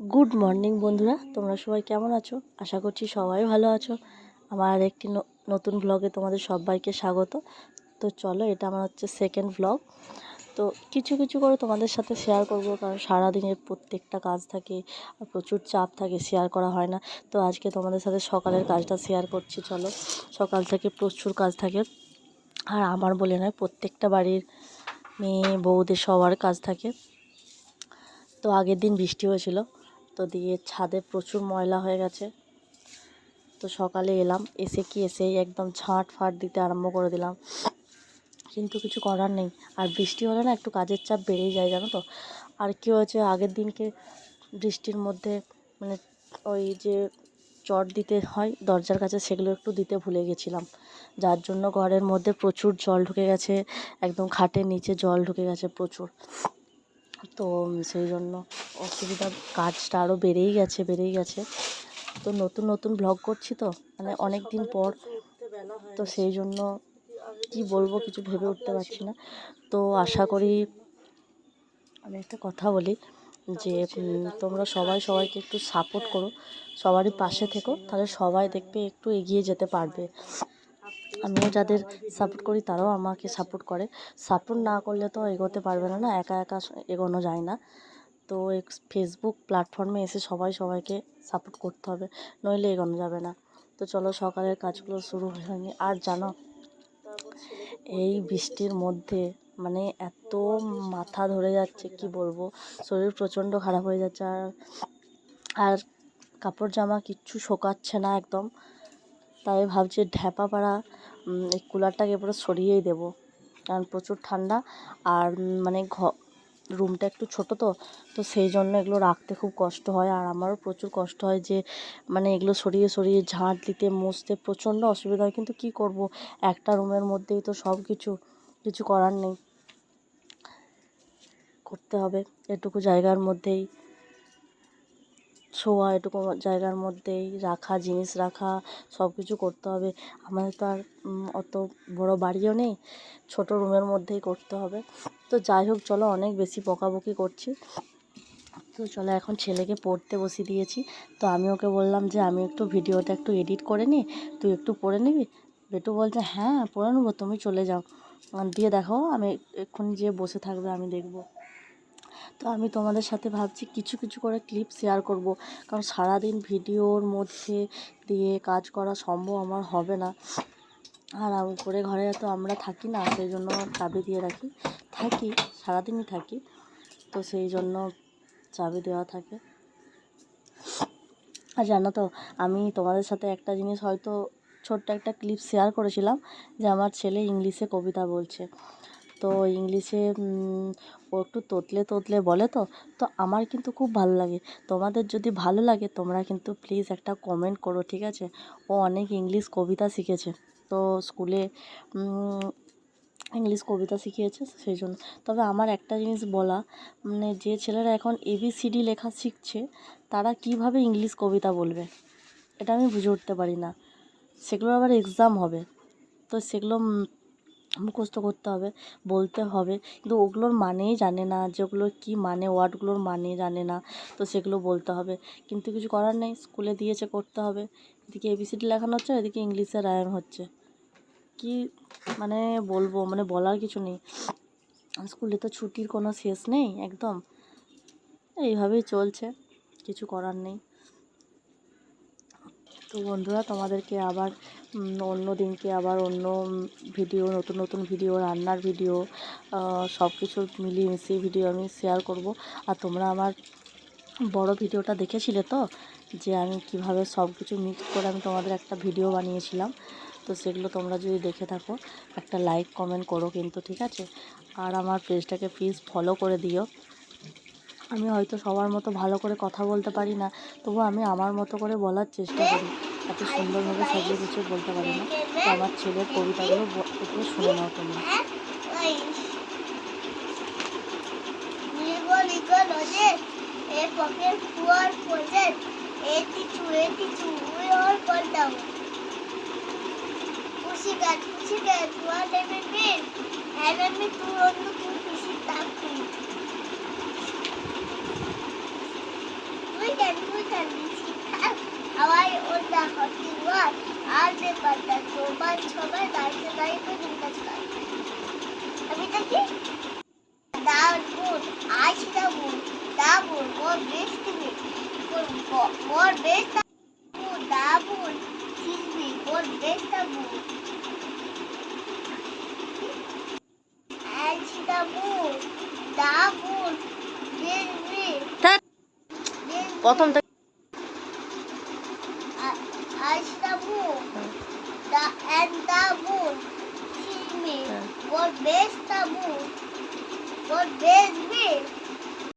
Good morning বন্ধুরা। তোমরা সবাই কেমন আছো? আশা করছি সবাই ভালো আছো। আমার একটি নতুন ব্লগে তোমাদের সবাইকে স্বাগত। তো চলো, এটা আমার হচ্ছে সেকেন্ড ব্লগ তো কিছু কিছু করে তোমাদের সাথে শেয়ার করব, কারণ সারাদিনের প্রত্যেকটা কাজ থাকে আর প্রচুর চাপ থাকে শেয়ার করা হয় না। তো আজকে তোমাদের সাথে সকালের কাজটা শেয়ার করছি, চলো। সকাল থেকে প্রচুর কাজ থাকে। আর আমার বলে নয়, প্রত্যেকটা বাড়ির মেয়ে, বউদের সবার কাজ থাকে। তো আগের দিন বৃষ্টি হয়েছিল। তো দিয়ে ছাদে প্রচুর ময়লা হয়ে গেছে। তো সকালে এলাম, এসে কি এসেই একদম ঝাঁট ফাট দিতে আরম্ভ করে দিলাম। কিন্তু কিছু করার নেই। আর বৃষ্টি হলে না একটু কাজের চাপ বেড়েই যায়, জানো তো? আর কি হয়েছে, আগের দিনকে বৃষ্টির মধ্যে মানে ওই যে চট দিতে হয় দরজার কাছে, সেগুলো একটু দিতে ভুলে গেছিলাম। যার জন্য ঘরের মধ্যে প্রচুর জল ঢুকে গেছে, একদম খাটের নিচে জল ঢুকে গেছে প্রচুর। তো সেই জন্য অসুবিধা কাজটা আরও বেড়েই গেছে বেড়েই গেছে। তো নতুন নতুন ব্লগ করছি তো মানে অনেক দিন পর। তো সেই জন্য কি বলব কিছু ভেবে উঠতে পারছি না। তো আশা করি আমি একটা কথা বলি যে তোমরা সবাই সবাইকে একটু সাপোর্ট করো সবারই পাশে থেকো তাহলে সবাই দেখবে একটু এগিয়ে যেতে পারবে। আমিও যাদের সাপোর্ট করি, তারাও আমাকে সাপোর্ট করে। সাপোর্ট না করলে তো এগোতে পারবে না না? একা একা এগোনো যায় না। তো ফেসবুক প্ল্যাটফর্মে এসে সবাই সবাইকে সাপোর্ট করতে হবে, নইলে এগোনো যাবে না। তো চলো, সকালের কাজগুলো শুরু হয়নি আর জানো, এই বৃষ্টির মধ্যে মানে এত মাথা ধরে যাচ্ছে, কি বলব? শরীর প্রচণ্ড খারাপ হয়ে যাচ্ছে। আর আর কাপড় জামা কিচ্ছু শোকাচ্ছে না একদম। তাই ভাবছি ঢ্যাপা পাড়া এই কুলারটাকে পুরো সরিয়েই দেবো। কারণ প্রচুর ঠান্ডা আর মানে ঘ, রুমটা একটু ছোট তো তো সেই জন্য এগুলো রাখতে খুব কষ্ট হয়। আর আমারও প্রচুর কষ্ট হয় যে মানে এগুলো সরিয়ে সরিয়ে ঝাঁট দিতে, মুছতে প্রচণ্ড অসুবিধা হয়। কিন্তু কি করব? একটা রুমের মধ্যেই তো সব কিছু কিছু করার নেই। করতে হবে। এটুকু জায়গার মধ্যেই শোয়া এটুকু জায়গার মধ্যেই রাখা, জিনিস রাখা সব কিছু করতে হবে। আমাদের তো আর অত বড় বাড়িও নেই, ছোট রুমের মধ্যেই করতে হবে। তো যাই হোক, চলো অনেক বেশি বকাবকি করছি। তো চলো এখন ছেলেকে পড়তে বসিয়ে দিয়েছি। তো আমি ওকে বললাম যে, আমি একটু ভিডিওটা একটু এডিট করে নিই তুই একটু পড়ে নিবি? বেটু বলছে হ্যাঁ পড়ে নেব, তুমি চলে যাও। দিয়ে দেখো, আমি এক্ষুনি যেয়ে বসে থাকবে, আমি দেখব। তো আমি তোমাদের সাথে ভাবছি কিছু কিছু করে ক্লিপ শেয়ার করব। কারণ সারাদিন ভিডিওর মধ্যে দিয়ে কাজ করা সম্ভব আমার হবে না। আর উপরে ঘরে তো আমরা থাকি না, সেই জন্য চাবি দিয়ে রাখি। থাকি, সারাদিনই থাকি। তো সেই জন্য চাবি দেওয়া থাকে। আর জানো তো, আমি তোমাদের সাথে একটা জিনিস হয়তো ছোট্ট একটা ক্লিপ শেয়ার করেছিলাম, যে আমার ছেলে ইংলিশে কবিতা বলছে। তো ইংলিশে ও একটু তোতলে তোতলে বলে তো তো আমার কিন্তু খুব ভালো লাগে। তোমাদের যদি ভালো লাগে, তোমরা কিন্তু প্লিজ একটা কমেন্ট করো, ঠিক আছে? ও অনেক ইংলিশ কবিতা শিখেছে। তো স্কুলে ইংলিশ কবিতা শিখিয়েছে, সেই জন্য। তবে আমার একটা জিনিস বলা মানে যে ছেলেরা এখন এবিসিডি লেখা শিখছে, তারা কীভাবে ইংলিশ কবিতা বলবে? এটা আমি বুঝে উঠতে পারি না। সেগুলো আবার এক্সাম হবে। তো সেগুলো মুখস্থ করতে হবে, বলতে হবে। কিন্তু ওগুলোর মানেই জানে না যেগুলোর কী মানে ওয়ার্ডগুলোর মানে জানে না, তো সেগুলো বলতে হবে। কিন্তু কিছু করার নেই, স্কুলে দিয়েছে করতে হবে। এদিকে এবিসিডি লেখানো হচ্ছে, এদিকে ইংলিশে রায়াম হচ্ছে। কি মানে বলব মানে বলার কিছু নেই। স্কুলে তো ছুটির কোনো শেষ নেই একদম। এইভাবেই চলছে, কিছু করার নেই। তো বন্ধুরা, তোমাদেরকে আবার অন্য দিনকে আবার অন্য ভিডিও, নতুন নতুন ভিডিও, রান্নার ভিডিও সব কিছু মিলিয়ে মিশিয়ে ভিডিও আমি শেয়ার করব। আর তোমরা আমার বড় ভিডিওটা দেখেছিলে তো? যে আমি কীভাবে সব কিছু মিক্স করে আমি তোমাদের একটা ভিডিও বানিয়েছিলাম। তো সেগুলো তোমরা যদি দেখে থাকো, একটা লাইক কমেন্ট করো কিন্তু, ঠিক আছে? আর আমার পেজটাকে প্লিজ ফলো করে দিও। আমি হয়তো সবার মতো ভালো করে কথা বলতে পারি না তবু আমি আমার মতো করে বলার চেষ্টা করি। এত সুন্দরভাবে সাজিয়ে কিছু বলতে পারি না। তো আমার ছেলের কবিতাগুলো একটু শুনে নাও তুমি। তুই কেন আবার ওর দেখো তিনবার আর ব্যাপারটা তোমার সবাই দাঁড়িয়ে দাঁড়িয়ে দিনটা চালাই আমি দেখি। দাবুন আজ দাবুন দাবুন মোর বেশ তুমি। মোর বেশ দাবুন দাবুন চিজবি মোর বেশ দাবুন আজ দাবুন দাবুন চিজবি থাক প্রথম থেকে the moon. The and দাবুন চিজবি হ্যাঁ। মোর the moon. মোর বেশ বি